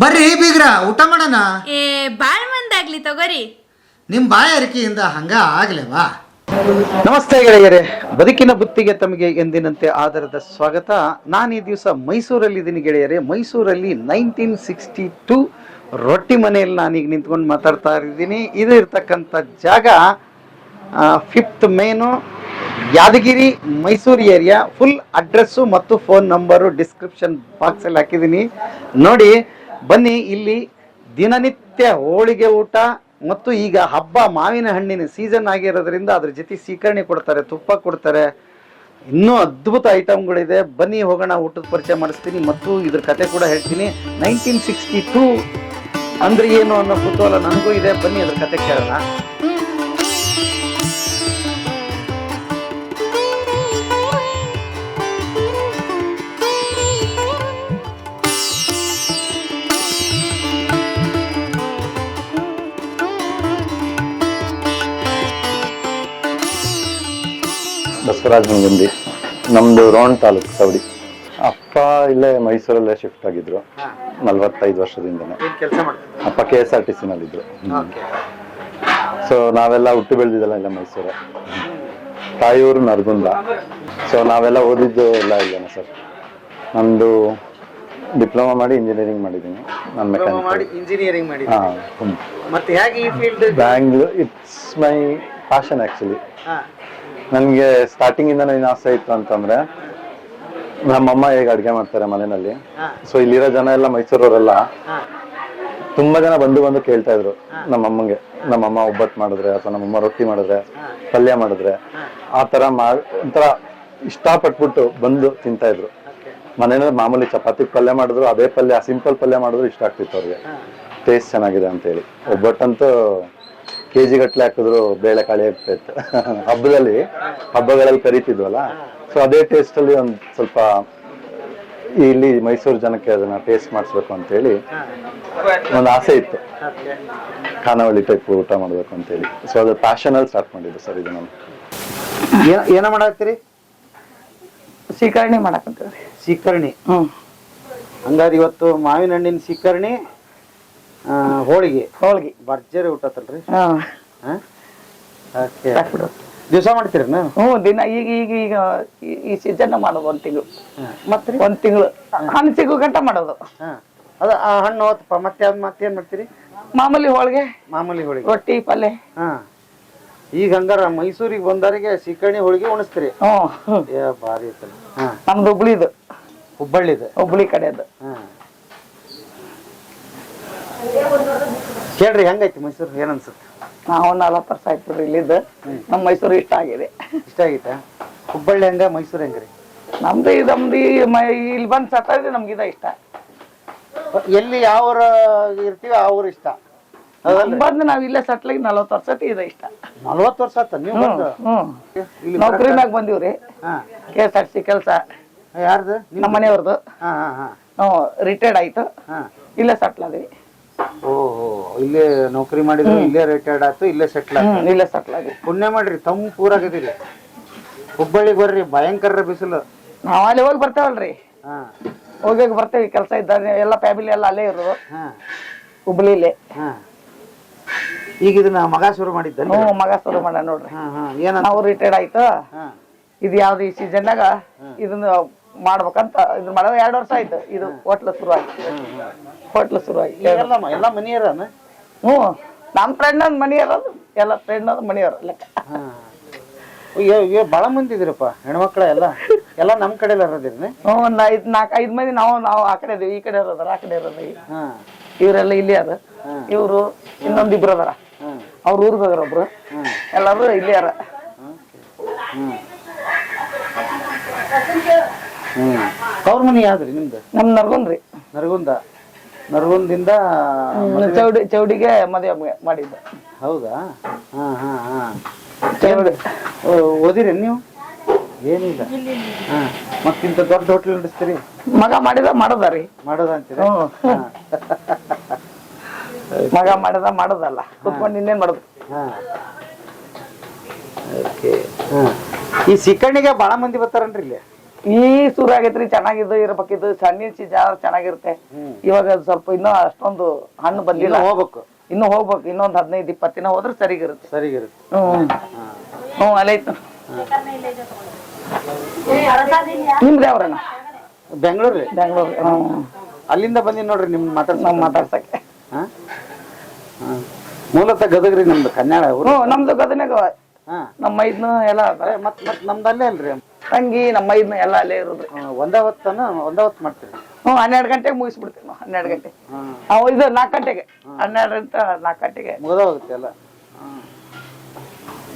ಬರ್ರಿ ಬೀಗ್ರ ಊಟ ಮಾಡೋಣ. ಏ ಬಾಳ್ ಮಂದಾಗ್ಲಿ ತಗೋರಿ. ನಿಮ್ಮ ಬಾಯ ಅರಿಕೆಯಿಂದ ಹಂಗ ಆಗ್ಲೇವಾ? ನಮಸ್ತೆ ಗೆಳೆಯರೇ ಬದುಕಿನ ಬುತ್ತಿಗೆ ತಮಗೆ ಎಂದಿನಂತೆ ಆಧಾರದ ಸ್ವಾಗತ. ನಾನು ಈ ದಿವಸ ಮೈಸೂರಲ್ಲಿದ್ದೀನಿ ಗೆಳೆಯರೇ. ಮೈಸೂರಲ್ಲಿ ನೈನ್ಟೀನ್ ಸಿಕ್ಸ್ಟಿ ಟೂ ರೊಟ್ಟಿ ಮನೆಯಲ್ಲಿ ನಾನೀಗ ನಿಂತ್ಕೊಂಡು ಮಾತಾಡ್ತಾ ಇದ್ದೀನಿ. ಇದು ಇರ್ತಕ್ಕಂಥ ಜಾಗ fifth main Yadagiri Mysuru area. Full address ಮತ್ತು ಫೋನ್ ನಂಬರು ಡಿಸ್ಕ್ರಿಪ್ಷನ್ ಬಾಕ್ಸಲ್ಲಿ ಹಾಕಿದ್ದೀನಿ. ನೋಡಿ ಬನ್ನಿ, ಇಲ್ಲಿ ದಿನನಿತ್ಯ ಹೋಳಿಗೆ ಊಟ ಮತ್ತು ಈಗ ಹಬ್ಬ ಮಾವಿನ ಹಣ್ಣಿನ ಸೀಸನ್ ಆಗಿರೋದ್ರಿಂದ ಅದ್ರ ಜೊತೆ ಸೀಕರಣೆ ಕೊಡ್ತಾರೆ, ತುಪ್ಪ ಕೊಡ್ತಾರೆ. ಇನ್ನೂ ಅದ್ಭುತ ಐಟಮ್ಗಳಿದೆ ಬನ್ನಿ, ಹೋಗೋಣ, ಊಟದ ಪರಿಚಯ ಮಾಡಿಸ್ತೀನಿ ಮತ್ತು ಇದ್ರ ಕತೆ ಕೂಡ ಹೇಳ್ತೀನಿ. ನೈನ್ಟೀನ್ ಸಿಕ್ಸ್ಟಿ ಟೂ ಅಂದ್ರೆ ಏನು ಅನ್ನೋ ಕುತೂಹಲ ನನಗೂ ಇದೆ. ಬನ್ನಿ, ಅದ್ರ ಕತೆ ಕೇಳೋಣ. ಬಸವರಾಜ್ ಮುಂಗುಂದಿ ನಮ್ದು ರೋಣ ತಾಲೂಕು ಸವಡಿ. ಅಪ್ಪ ಇಲ್ಲೇ ಮೈಸೂರಲ್ಲೇ ಶಿಫ್ಟ್ ಆಗಿದ್ರು. ನಲ್ವತ್ತೈದು ವರ್ಷದಿಂದನೇ. ಅಪ್ಪ ಕೆ ಎಸ್ ಆರ್ ಟಿ ಸಿನಲ್ಲಿದ್ರು ಸೊ ನಾವೆಲ್ಲ ಹುಟ್ಟು ಬೆಳೆದಿದ್ದಲ್ಲ ಇಲ್ಲ ಮೈಸೂರು. ತಾಯಿಯವರು ನರಗುಂದ. ಸೊ ನಾವೆಲ್ಲ ಓದಿದ್ದು ಎಲ್ಲ ಇಲ್ಲೇನೆ ಸರ್. ನಂದು ಡಿಪ್ಲೊಮಾ ಮಾಡಿ ಇಂಜಿನಿಯರಿಂಗ್ ಮಾಡಿದ್ದೀನಿ. ನಾನು ಮೆಕ್ಯಾನಿಕ್ ಹಾಂ Bangalore it's my passion actually ನನಗೆ ಸ್ಟಾರ್ಟಿಂಗ್ ಇಂದ ಏನು ಆಸೆ ಇತ್ತು ಅಂತಂದ್ರೆ ನಮ್ಮಮ್ಮ ಹೇಗೆ ಅಡ್ಗೆ ಮಾಡ್ತಾರೆ ಮನೆಯಲ್ಲಿ. ಸೊ ಇಲ್ಲಿರೋ ಜನ ಎಲ್ಲ ಮೈಸೂರವರೆಲ್ಲ ತುಂಬಾ ಜನ ಬಂದು ಬಂದು ಕೇಳ್ತಾ ಇದ್ರು ನಮ್ಮಮ್ಮಂಗೆ ನಮ್ಮಮ್ಮ ಒಬ್ಬಟ್ಟು ಮಾಡಿದ್ರೆ ಅಥವಾ ನಮ್ಮಮ್ಮ ರೊಟ್ಟಿ ಮಾಡಿದ್ರೆ ಪಲ್ಯ ಮಾಡಿದ್ರೆ ಆ ತರ ಮಾಡಿ ಒಂಥರ ಇಷ್ಟಪಟ್ಬಿಟ್ಟು ಬಂದು ತಿಂತಾ ಇದ್ರು. ಮನೇಲಿ ಮಾಮೂಲಿ ಚಪಾತಿ ಪಲ್ಯ ಮಾಡಿದ್ರು ಅದೇ ಪಲ್ಯ ಸಿಂಪಲ್ ಪಲ್ಯ ಮಾಡಿದ್ರು ಇಷ್ಟ ಆಗ್ತಿತ್ತು ಅವ್ರಿಗೆ. ಟೇಸ್ಟ್ ಚೆನ್ನಾಗಿದೆ ಅಂತ ಹೇಳಿ ಒಬ್ಬಟ್ಟಂತೂ ಕೆ ಜಿ ಗಟ್ಲೆ ಹಾಕಿದ್ರು ಬೇಳೆ ಕಾಳಿ ಆಗ್ತಾ ಇತ್ತು. ಹಬ್ಬದಲ್ಲಿ ಹಬ್ಬಗಳಲ್ಲಿ ಕರಿತಿದ್ವಲ್ಲ? ಸೊ ಅದೇ ಟೇಸ್ಟ್ ಅಲ್ಲಿ ಒಂದ್ ಸ್ವಲ್ಪ ಇಲ್ಲಿ ಮೈಸೂರು ಜನಕ್ಕೆ ಅದನ್ನ ಟೇಸ್ಟ್ ಮಾಡಿಸ್ಬೇಕು ಅಂತ ಹೇಳಿ ಒಂದು ಆಸೆ ಇತ್ತು. ಖಾನಾವಳಿ ಟೈಪ್ ಊಟ ಮಾಡ್ಬೇಕು ಅಂತೇಳಿ. ಸೊ ಅದು ಪ್ಯಾಷನ್ ಅಲ್ಲಿ ಸ್ಟಾರ್ಟ್ ಮಾಡಿದ್ದು ಸರ್ ಇದು ನಾನು. ಏನ ಏನ ಮಾಡತ್ತೀರಿ ಸೀಕರ್ಣಿ ಸೀಕರಣಿ? ಹ್ಮ್. ಹಂಗಾರೆ ಇವತ್ತು ಮಾವಿನ ಹಣ್ಣಿನ ಸೀಕರಣಿ ಹೋಳಿಗೆ. ಹೋಳಿಗೆ. ಭರ್ಜರಿ ಊಟ ಹಾಂ. ಹಾ ಸಾಕ್ಬಿಡು. ದಿವಸ ಮಾಡ್ತೀರನ ಹ್ಞೂ ದಿನ ಈಗ ಈಗ ಈಗ ಈ- ಈ ಸೀಸನ್ ಮಾಡೋದು ಒಂದ್ ತಿಂಗಳು. ಮತ್ತೆ? ಒಂದು ತಿಂಗಳು. ಹಣ್ಣು ಸಿಗೋ ಗಂಟ ಮಾಡೋದು. ಹಾಂ. ಅದ ಆ ಹಣ್ಣು ಹೋತಪ್ಪ ಮತ್ತೆ ಅದ್ ಮತ್ತೇನ್ ಮಾಡ್ತೀರಿ? ಮಾಮೂಲಿ ಹೋಳಿಗೆ? ಮಾಮೂಲಿ ಹೋಳಿಗೆ. ರೊಟ್ಟಿ ಪಲ್ಯ ಹಾ. ಈಗ ಹಂಗಾರ ಮೈಸೂರಿಗೆ ಬಂದವರಿಗೆ ಸಿಕ್ಕಣಿ ಹೋಳಿಗೆ ಉಣಿಸ್ತೀರಿ? ಹ್ಞೂ. ಏ ಭಾರಿ ಐತಲ್ಲ. ಹಾ. ನಮ್ದು ಹುಬ್ಳಿದು. ಹುಬ್ಬಳ್ಳಿದ. ಹುಬ್ಳಿ ಕಡೆದು. ಹಾ. ಕೇಳ್ರಿ ಹೆಂಗೈತಿ ಮೈಸೂರು ಏನ್ ಅನ್ಸುತ್ತೆ? ನಾವು ನಲವತ್ತು ವರ್ಷ ಆಯ್ತು ಬಿಡ್ರಿ ನಮ್ ನಮ್ಮ ಮೈಸೂರು ಇಷ್ಟ ಆಗಿದೆ. ಇಷ್ಟ ಆಗೈತಾ? ಹುಬ್ಬಳ್ಳಿ ಹೆಂಗ ಮೈಸೂರು ಹೆಂಗ್ರಿ? ನಮ್ದು ಇದು ನಮ್ದು ಇಲ್ಲಿ ಬಂದ್ ಸತ್ತ ಇದೆ ನಮ್ಗೆ ಇದ ಇಷ್ಟ. ಎಲ್ಲಿ ಯಾವ ಊರ ಇರ್ತೀವಿ ಆ ಊರು ಇಷ್ಟ ಬಂದು ನಾವ್ ಇಲ್ಲೇ ಸಟ್ಲಾಗಿ ನಲವತ್ತು ವರ್ಷ ಇದ ಇಷ್ಟ. ನಲ್ವತ್ತು ವರ್ಷ ಆತ ನೀವು ಹ್ಮ್ ಬಂದು? ಹ್ಮ್. ಇಲ್ಲಿ ನೌಕರಿ ಮ್ಯಾಗ ಬಂದಿವ್ರಿ ಹಾ. ಕೆ ಎಸ್ ಆರ್ ಸಿ ಕೆಲಸ. ಯಾರ್ದು? ನಮ್ಮ ಮನೆಯವ್ರದ್ದು ಹಾ ಹಾ ಹಾ. ನಾವು ರಿಟೈರ್ಡ್ ಆಯ್ತು. ಹಾ. ಇಲ್ಲೇ ಸಟ್ಲ್ ಅದೀವಿ ಓಹೋ ಇಲ್ಲೇ ನೌಕರಿ ಮಾಡಿದ್ರು ಇಲ್ಲೇ ರಿಟೈರ್ಡ್ ಆಯ್ತು ಇಲ್ಲೇ ಸೆಟ್ಲ್ ಆಯ್ತು. ಹ್ಮ್ ಇಲ್ಲೇ ಸಟ್ಲ್ ಅದೀವಿ ಪುಣ್ಯ ಮಾಡ್ರಿ ತಮ್ಮ ಪೂರಾಗದಿರಿ ಹುಬ್ಬಳ್ಳಿಗೆ ಬರ್ರಿ ಭಯಂಕರ ಬಿಸಿಲು. ನಾವ್ ಅಲ್ಲಿ ಹೋಗಿ ಬರ್ತೇವಲ್ರಿ. ಹಾ. ಹೋಗಿ ಹೋಗಿ ಬರ್ತೇವಿ ಕೆಲಸ ಇದ್ದಾಗ ಎಲ್ಲ ಫ್ಯಾಮಿಲಿ ಎಲ್ಲ ಅಲ್ಲೇ ಇರೋದು ಹಾ. ಹುಬ್ಳಿಲಿ. ಹಾ. ಈಗ ಇದನ್ನ ಮಗ ಶುರು ಮಾಡಿದ್ದ ಹ್ಞೂ ಮಗ ಶುರು ಮಾಡ ನೋಡ್ರಿ. ಹಾ ಹಾ. ಏನಂತ? ನಾವು ರಿಟೈರ್ಡ್ ಆಯ್ತು? ಹಾ. ಇದು ಯಾವ್ದು ಈ ಸೀಸನ್ದಾಗ ಇದನ್ನ ಮಾಡ್ಬೇಕಂತ ಇದು ಮಾಡೋ ಎರಡು ವರ್ಷ ಆಯ್ತು. ಇದು ಹೋಟ್ಲ ಶುರು ಆಯ್ತು ಶುರುವಾಗಿ. ಶುರು ಆಯ್ತು ಎಲ್ಲ ಮನೆಯರನ ಹ್ಞೂ. ನಮ್ಮ ಫ್ರೆಂಡ್ ಅಂದ್ ಮನಿ ಇರೋದು ಎಲ್ಲ ಫ್ರೆಂಡ್ ಮನಿ ಲೆಕ್ಕ ಹಾ ಅಯ್ಯೋ ಅಯ್ಯೋ ಭಾಳ ಮಂದಿ ಇದ್ರಪ್ಪ ಹೆಣ್ಮಕ್ಳ ಎಲ್ಲ. ಎಲ್ಲ ನಮ್ಮ ಕಡೆ ಇರೋದಿರ್ನೆ ಹ್ಞೂ ಒಂದ್ ಐದ್ ನಾಲ್ಕು ಐದು ಮಂದಿ ನಾವು ನಾವು ಆ ಕಡೆ ಇದೀವಿ ಈ ಕಡೆ ಇರೋದಾರ ಆ ಕಡೆ ಇರೋದು ಇವ್ರೆಲ್ಲ ಇಲ್ಲಿ ಅದ. ಇವರು ಇನ್ನೊಂದ್ ಇಬ್ರು ಅದಾರ. ಅವ್ರ ಊರಿಗೆ ಹೋಗ್ಯಾರ ಒಬ್ರು. ಎಲ್ಲರೂ ಇಲ್ಲಿ ಅರ. ಹ್ಮ್. ಅವ್ರ ಮನೆ ಯಾವ್ದ್ರಿ ನಿಮ್ದು? ನಮ್ ನರ್ಗುಂದ್ರಿ ನರಗುಂದ. ನರಗುಂದಿಂದ ಚೌಡಿ ಚೌಡಿಗೆ ಮದುವೆ ಮಾಡಿದ್ದ. ಹೌದಾ? ಹಾ ಹಾ ಹಾ. ಚೌಡಿ. ಓ- ಓದಿರೇನ್ ನೀವು? ಏನಿಲ್ಲ. ಹಾ ಮತ್ತಿಂತ ದೊಡ್ಡ ಹೋಟ್ಲ್ ನಡೆಸ್ತೀರಿ? ಮಗ ಮಾಡಿದ ಮಾಡದಾರಿ ಮಾಡೋದಂತೀರ ಹ್ಮ್. ಮಗ ಮಾಡಿದ ಮಾಡೋದಲ್ಲ. ಕುತ್ಕೊಂಡು ಇನ್ನೇನ್ ಮಾಡುದು? ಹಾ. ಓಕೆ. ಹಾ. ಈ ಸಿಕ್ಕಣ್ಣಿಗೆ ಭಾಳ ಮಂದಿ ಬರ್ತಾರನ್ರಿ ಇಲ್ಲಿ. ಈ ಶುರು ಆಗೈತ್ರಿ ಚೆನ್ನಾಗಿದ್ದು ಇರ್ಬೇಕಿದ್ದು ಸಣ್ಣ ಸೀಜ ಚೆನ್ನಾಗಿರುತ್ತೆ. ಇವಾಗ ಸ್ವಲ್ಪ ಇನ್ನೂ ಅಷ್ಟೊಂದು ಹಣ್ಣು ಬಂದಿಲ್ಲ. ಹೋಗ್ಬೇಕು. ಇನ್ನು ಹೋಗ್ಬೇಕು ಇನ್ನೊಂದ್ ಹದಿನೈದು ಇಪ್ಪತ್ತು ದಿನ ಹೋದ್ರೆ ಸರಿಗಿರುತ್ತೆ. ಸರಿಗಿರುತ್ತೆ. ಹ್ಮ್. ಹ್ಮ್ ಅಲ್ಲೈತು ನಿಮ್ದು ಯಾವ್ರಣ್ಣ? ಬೆಂಗಳೂರು ರೀ ಬೆಂಗಳೂರು ಅಲ್ಲಿಂದ ಬಂದಿ ನೋಡ್ರಿ ನಿಮ್ ಮಾತಾಡ್ಸ ನಾವು ಮಾತಾಡ್ಸಕ್ಕೆ. ಮೂಲತಃ ಗದಗ್ರಿ ನಮ್ದು ಹ್ಮ್ ನಮ್ದು ಗದನಾಗ ನಮ್ಮ ಮೈದ್ನು ಎಲ್ಲ ಅದರ ಮತ್ ಮತ್ ನಮ್ದು ಅಲ್ಲೇ ಅಲ್ರಿ ತಂಗಿ ನಮ್ಮ ಮೈದ್ನು ಎಲ್ಲ ಅಲ್ಲೇ ಇರೋದ್ರಿ ಹಾ, ಒಂದೇ ಹೊತ್ತನ ಒಂದೇ ಹೊತ್ತು ಮಾಡ್ತೀರಿ? ಹ್ಞೂ ಹನ್ನೆರಡು ಗಂಟೆಗೆ ಮುಗಿಸ್ಬಿಡ್ತೀವಿ ನಾವು ಹನ್ನೆರಡು ಗಂಟೆ. ಅವ್ ಇದು ನಾಲ್ಕು ಗಂಟೆಗೆ ಹನ್ನೆರಡರಿಂದ ನಾಲ್ಕು ಗಂಟೆಗೆ ಮುಗಿದೋಗುತ್ತೆ ಎಲ್ಲ.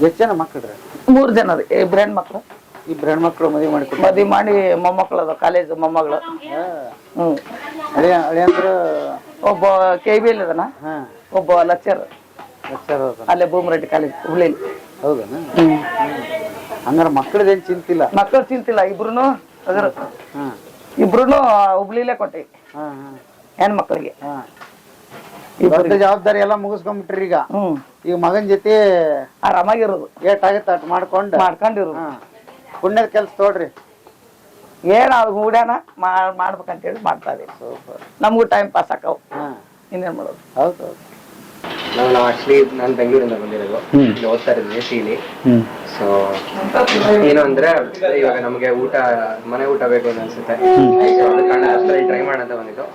ಎಷ್ಟು ಜನ ಮಕ್ಕಳ್ರಿ ಮೂರು ಜನ ರೀ ಇಬ್ರು ಹೆಣ್ಮಕ್ಳು. ಇಬ್ರು ಹೆಣ್ಮಕ್ಳು ಮದುವೆ ಮಾಡಿ ಮದುವೆ ಮಾಡಿ ಮೊಮ್ಮಕ್ಳು ಅದ ಕಾಲೇಜ್ ಮೊಮ್ಮಗಳು. ಹ್ಮ್ ಅಳಿಯ ಅಂದ್ರೆ? ಒಬ್ಬ ಕೆ ಬಿ ಎಲ್ ಅದನ ಹಾ. ಒಬ್ಬ ಲೆಕ್ಚರ್ ಲೆಕ್ಚರ್ ಅಲ್ಲೇ ಭೂಮರೆಡ್ಡಿ ಕಾಲೇಜ್ ಹುಬ್ಳಿಲಿ. ಹೌದನ? ಹಂಗಾರ ಮಕ್ಕಳದೇನ್ ಚಿಂತಿಲ್ಲ? ಮಕ್ಕಳು ಚಿಂತಿಲ್ಲ ಇಬ್ರು ಅದ್ರ ಇಬ್ರು ಹುಬ್ಳಿಲೇ ಕೊಟ್ಟೆ ಹಾ ಮಕ್ಕಳಿಗೆ ಹೆಣ್ಮಕ್ಳಿಗೆ. ಹಾ. ದೊಡ್ಡ ಜವಾಬ್ದಾರಿ ಎಲ್ಲ ಮುಗಿಸ್ಕೊಂಡ್ಬಿಟ್ರಿ ಈಗ. ಈಗ ಮಗನ್ ಜೊತೆ ಆರಾಮಾಗಿರೋದು. ಏಟ್ ಆಗುತ್ತೆ ಅಟ್ ಮಾಡ್ಕೊಂಡು ಮಾಡ್ಕೊಂಡಿರು ಪುಣ್ಯದ ಕೆಲ್ಸ ತೋಡ್ರಿ. ಏನ್ ಮೂಡ್ಯಾನ ಮಾಡ್ಬೇಕಂತ ಮಾಡ್ಬೇಕಂತೇಳಿ ಮಾಡ್ತಾ ಇದೀವಿ. ನಮಗೂ ಟೈಮ್ ಪಾಸ್ ಆಕವು. ಹಾ. ಇನ್ನೇನ್ ಮಾಡೋದು? ಹೌದು ಹೌದು. ನಾವು ನಾವು ಆಕ್ಚುಲಿ ನಾನು ಬೆಂಗಳೂರಿಂದ ಬಂದಿರೋದು. ಇಲ್ಲಿ ಓದ್ತಾ ಇದ್ದೀನಿ ಸಿಲಿ ಸೊ ಏನು ಅಂದ್ರೆ ಇವಾಗ ನಮಗೆ ಊಟ ಮನೆ ಊಟ ಬೇಕು ಅಂತ ಅನ್ಸುತ್ತೆ. ಸೊ ಅದ ಕಾರಣ ಟ್ರೈ ಮಾಡೋಣ ಬಂದಿದ್ದು.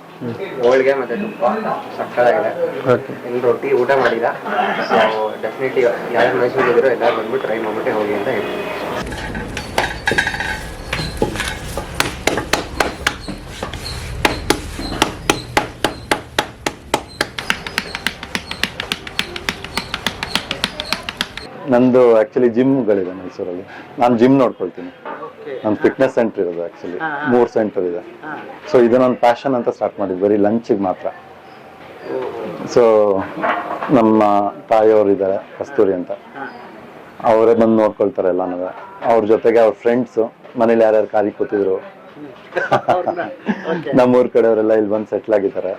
ಹೋಳಿಗೆ ಮತ್ತೆ ತುಪ್ಪ ಸಕ್ಕತ್ತಾಗಿದೆ. ಇನ್ನು ರೊಟ್ಟಿ ಊಟ ಮಾಡಿದ ಸೊ ಡೆಫಿನೆಟ್ಲಿ ಯಾರು ಮೈಸೂರು ಇದ್ರು ಎಲ್ಲರೂ ಬಂದ್ಬಿಟ್ಟು ಟ್ರೈ ಮಾಡ್ಬಿಟ್ಟೆ ಹೋಗಿ ಅಂತ ಹೇಳ್ತೀನಿ. ನಂದು ಆಕ್ಚುಲಿ ಜಿಮ್ಗಳಿದೆ ಮೈಸೂರಲ್ಲಿ. ನಾನು ಜಿಮ್ ನೋಡ್ಕೊಳ್ತೀನಿ. ನನ್ನ ಫಿಟ್ನೆಸ್ ಸೆಂಟರ್ ಇರೋದು ಆಕ್ಚುಲಿ ಮೂರ್ ಸೆಂಟರ್ ಇದೆ. ಸೊ ಇದು ನನ್ನ ಪ್ಯಾಷನ್ ಅಂತ ಸ್ಟಾರ್ಟ್ ಮಾಡಿದ್ದು. ಬರೀ ಲಂಚಿಗೆ ಮಾತ್ರ. ಸೊ ನಮ್ಮ ತಾಯಿಯವರು ಇದ್ದಾರೆ ಕಸ್ತೂರಿ ಅಂತ. ಅವರೇ ಬಂದು ನೋಡ್ಕೊಳ್ತಾರೆ ಎಲ್ಲಾನು. ಅವ್ರ ಜೊತೆಗೆ ಅವ್ರ ಫ್ರೆಂಡ್ಸು ಮನೇಲಿ ಯಾರ್ಯಾರು ಖಾಲಿ ಕೂತಿದ್ರು. ನಮ್ಮೂರ್ ಕಡೆಯವರೆಲ್ಲ ಇಲ್ಲಿ ಬಂದು ಸೆಟ್ಲ್ ಆಗಿದ್ದಾರೆ.